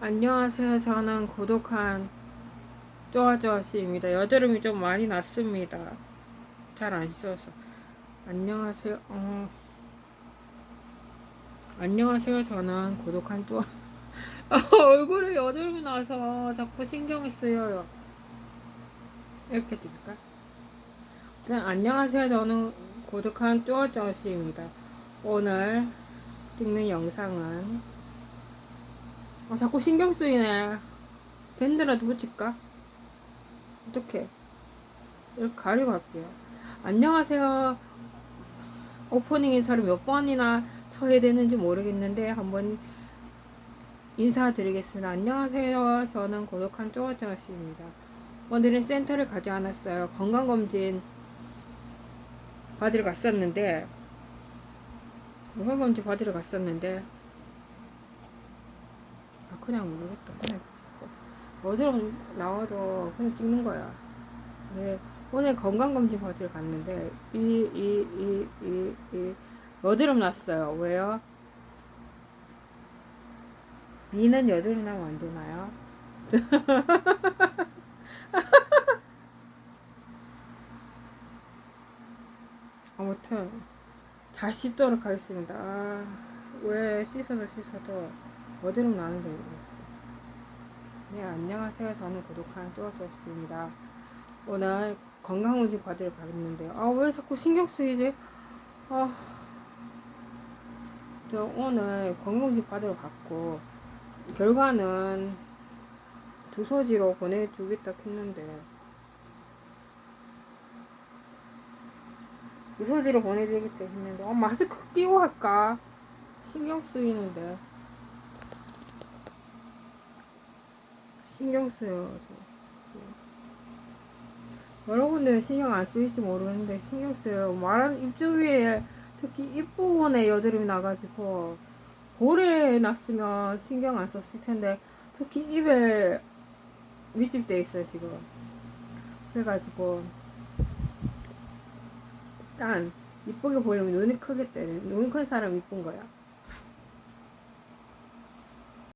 안녕하세요. 저는 고독한 쪼아쪼아씨입니다. 여드름이 좀 많이 났습니다. 잘 안 씻어서. 안녕하세요. 어. 안녕하세요. 저는 고독한 쪼아. 얼굴에 여드름이 나서 자꾸 신경이 쓰여요. 이렇게 찍을까? 그냥 안녕하세요. 저는 고독한 쪼아쪼아씨입니다. 오늘 찍는 영상은 아, 자꾸 신경 쓰이네. 밴드라도 붙일까? 어떡해. 이렇게 가리고 할게요. 안녕하세요. 오프닝 인사를 몇 번이나 쳐야 되는지 모르겠는데, 한번 인사드리겠습니다. 안녕하세요. 저는 고독한 쪼아쪼아씨입니다. 오늘은 센터를 가지 않았어요. 건강검진 받으러 갔었는데, 건강검진 받으러 갔었는데, 아, 그냥 모르겠다. 그냥 찍고. 어디로 나와도 그냥 찍는 거야. 네, 오늘 건강검진 받으러 갔는데, 이, 이, 이, 이, 이, 여드름 났어요. 왜요? 이는 여드름 나면 안 되나요? 아무튼, 잘 씻도록 하겠습니다. 아, 왜 씻어도 씻어도 여드름 나는지 모르겠어. 네, 안녕하세요. 저는 고독한 쪼아쪼아씨입니다. 오늘 건강검진 받으러 가겠는데요. 아, 왜 자꾸 신경 쓰이지? 아, 저 오늘 건강검진 받으러 갔고, 결과는 주소지로 보내주겠다 했는데, 주소지로 보내주겠다 했는데, 아, 마스크 끼고 할까? 신경 쓰이는데. 신경 쓰여요. 여러분들 신경 안 쓰일지 모르겠는데 신경 쓰여요. 말한 입주 위에 특히 입 부분에 여드름이 나가지고 볼에 났으면 신경 안 썼을 텐데 특히 입에 밀집돼 있어요 지금. 그래가지고 일단 이쁘게 보려면 눈이 크겠대. 눈큰 사람 이쁜 거야.